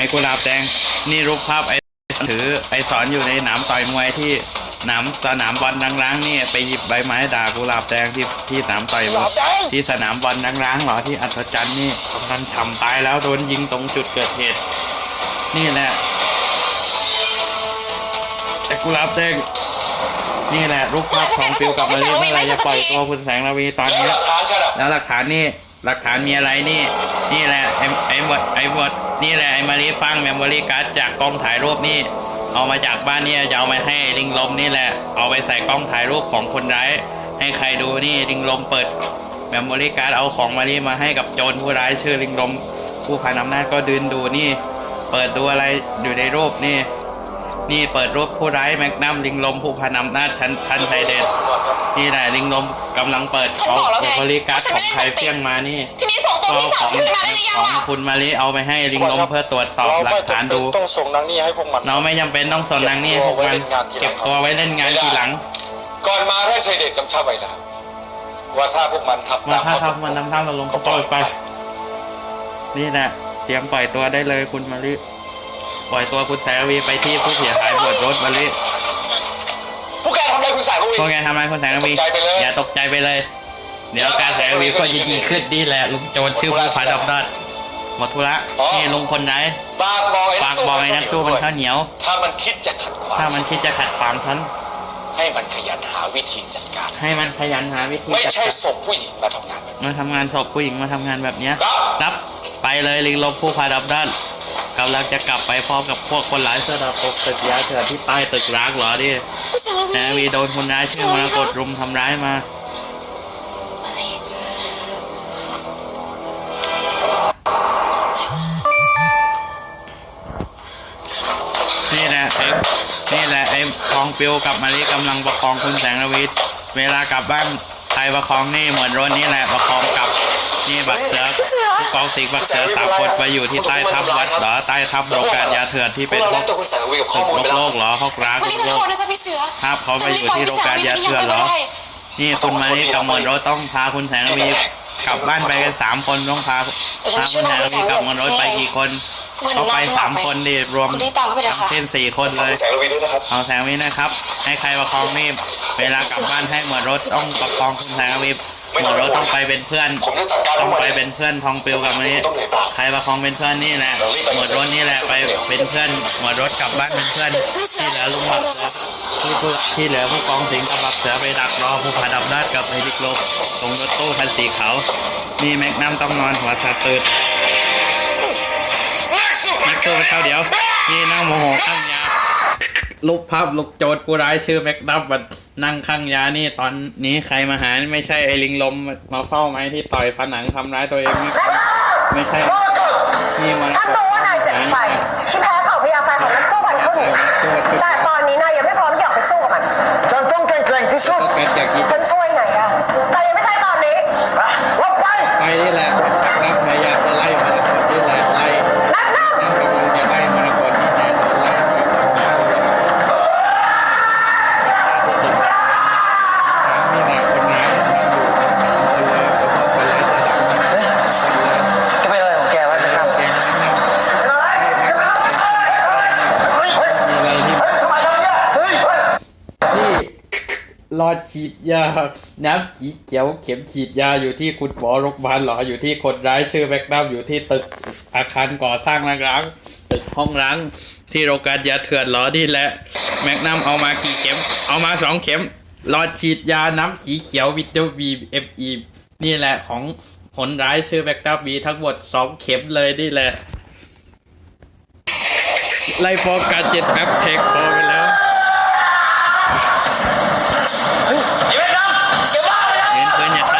อ้กุหลาบแดง นี่รูปภาพไอ้ถือไอ้สอนอยู่ในหนามต่อยมวยที่หนามสนามบอลร้างๆนี่ไปหยิบใบไม้ด่ากุหลาบแดงที่ที่หนามต่อยมวยที่สนามบอลร้างๆเหรอที่อัศจรรย์นี่กำนันฉ่ำตายแล้วโดนยิงตรงจุดเกิดเหตุ นี่แหละไอ้กุหลาบแดงนี่แหละรูปภาพของฟิวกับมารีเมื่อไหรจะปล่อยตัวคุณแสงระวีตอนแล้วนี้หลักฐานใช่หรอแล้วหลักฐานนี่ หลักฐานมีอะไรนี่ นี่แหละไอ้ไอ้หมดไอ้หมดนี่แหละไอ้มารีฟังเมมโมรี่การ์ดจากกล้องถ่ายรูปนี่ เอามาจากบ้านเนี่ยจะเอามาให้ลิงลมนี่แหละ เอาไปใส่กล้องถ่ายรูปของคนร้ายให้ใครดูนี่ลิงลมเปิดเมมโมรี่การ์ดเอาของมารีมาให้กับโจรผู้ร้ายชื่อลิงลมผู้พันอำนาจก็ดืนดูนี่ เปิดดูอะไรอยู่ในรูปนี่ นี่เปิดรูปผู้ร้ายแมกนัมลิงลมผู้พันอำนาจชั้นทันไทยเดชนี่แหละลิงลมกำลังเปิดฉันเอาบอกแล้วไงเมมโมรี่การ์ดว่าฉันของไม่ได้ใครติดเพี้ยงมานี่ทีนี้ส่งตัวพี่สาวฉันคืนมาได้หรือยังของอะคุณมาริเอาไปให้ลิงลมเพื่อตรวจสอบหลักฐานดูต้องส่งนางนี่ให้พวกมันเราไม่จำเป็นต้องสนนางนี่ให้พวกมันเก็บตัวไว้เล่นงานทีหลัง ก่อนมาท่านชัยเดชกำชับไว้แล้วว่าถ้าพวกมันทำมาตามถ้าข้อตกทำลมันงทำท่าเราลงก็ก็ปปล่ล่ออยยไปไป นี่แหละเตรียมปล่อยตัวได้เลยคุณมาริ ปล่อยตัวคุณแสงระวีไปที่ผู้เสียหายบวดรถมาริพวกแกทำอะไรคุณสายเขาอีกพวกไงทำอะไรคุณแสงระวีตกใจไปเลยอย่าตกใจไปเลย เดี๋ยวการแสงระวีก็จะดีขึ้นนี่แหละลุงโจรชื่อผู้พันอำนาจหมดธุระนี่ลุงคนไหนฝากบอกไอ้ฝากบอกไอ้นักสู้มันข้าวเหนียว ถ้ามันคิดจะขัดขวางถ้ามันคิดจะขัดขวางฉันให้มันขยันหาวิธีจัดการ ให้มันขยันหาวิธีไม่จัดใช่การส่งผู้หญิงมาทำงานแบบนี้มาทำงานศพผู้หญิงมาทำงานแบบเนี้ยครับรับไปเลยลิงลบผู้พาดับด้าน กำลังจะกลับไปพร้อมกับพวกคนร้ายเสื้อดำปกตึกยาเถื่อนที่ใต้ตึกร้างเหรอดิพี่สาวแนวีโดนคนร้ายชื่อมรกตรุมทำร้ายมา นี่แหละไอ้นี่แหละไอ้คองปิวกับมารีกำลังประคองคุณแสงระวิทย์เวลากลับบ้านใครประคองนี่เหมือนรถนี่แหละประคองกลับ นี่บักเสือผู้กองสิงห์บักเสือสามคนไปอยู่ที่ใต้ถ้ำวัดเหรอใต้ถ้ำโรงการยาเถื่อนที่พวเป็กนเราพวแล้กวตัวคุณแสงวีกับข้ตึอกมูลโลไปกแล้วโลกเหรอฮอกร้างวันนี้ขอโลโทกษนะจ๊ะพี่เสือครับเขาไปอยู่ที่โรงการยาเถื่อนเหรอนี่คุณมานี่กับหมวดรถต้องพาคุณแสงระวีกลับบ้านไปกันสามคนต้องพาพาคุณแสงระวีกับหมวดรถไปกี่คนเขาไปสามคนดิรวมคุณได้ตังค์เขาไปเลยทั้งค่ะสิ้นสี่คนเลยคุณแสงวีด้วยนะครับเอาแสงวินะครับ ให้ใครประคองนี่เวลากลับบ้านให้หมวดรถต้องประคองคุณแสงวิ หมวดรถต้องไปเป็นเพื่อนผมจะจัดการต้องมันไปเป็นเพื่อนทองปิวกับมันนี้ต้องเหนื่อยเปล่าใครประคองเป็นเพื่อนนี่แหละหมวดรถนี่แหละไปเป็นเพื่อนหมวดรถกลับบ้านเป็นเพื่อนที่เหลือลุงบักเสือที่ผู้ที่เหลือผู้กองสิงห์กับบักเสือไปดักรอผู้พาดับนาดกับไอ้ดิกลบตรงรถตู้คันสีขาวนี่แม็กนัมต้องนอนหัวชาตื่นนักสู้ไปเข้าเดี๋ยวนี่นั่งโมโหข้างยา ลูกภาพลูกโจดผู้ร้ายชื่อแม็กดับมันนั่งข้างยานี่ตอนนี้ใครมาหานี่ไม่ใช่ไอ้ลิงลมมาเฝ้าไหมที่ต่อยผนังทำร้ายตัวเองไม่ไม่ใช่นี่มันฉันรู้ว่านายเจ็บไฟที่แพ้เผ่าพยาไฟของนักสู้พันธุ์อื่นแต่ตอนนี้นายยังไม่พร้อมที่ออกไปสู้กับมันฉันต้องแข็งแกร่งที่สุดก็เกิดจากอีกฉัน รอฉีดยา น้ำสีเขียวเข็มฉีดยาอยู่ที่คุณหมอโรงพยาบาลเหรออยู่ที่คนร้ายชื่อแม็กนัมอยู่ที่ตึกอาคารก่อสร้างร้างตึกห้องร้างที่โรงการยาเถื่อนเหรอนี่แหละแม็กนัมเอามากี่เข็ม เอามาสองเข็มรอฉีดยาน้ำสีเขียววิตามินเอฟอีนี่แหละของผลร้ายชื่อแม็กนัมมีทั้งหมดสองเข็มเลยนี่แหละไล่ฟอร์การเจ็ดแอปเทคพอไปแล้ว เฮ้ยเวียดนามอย่าบ้าไปแล้วย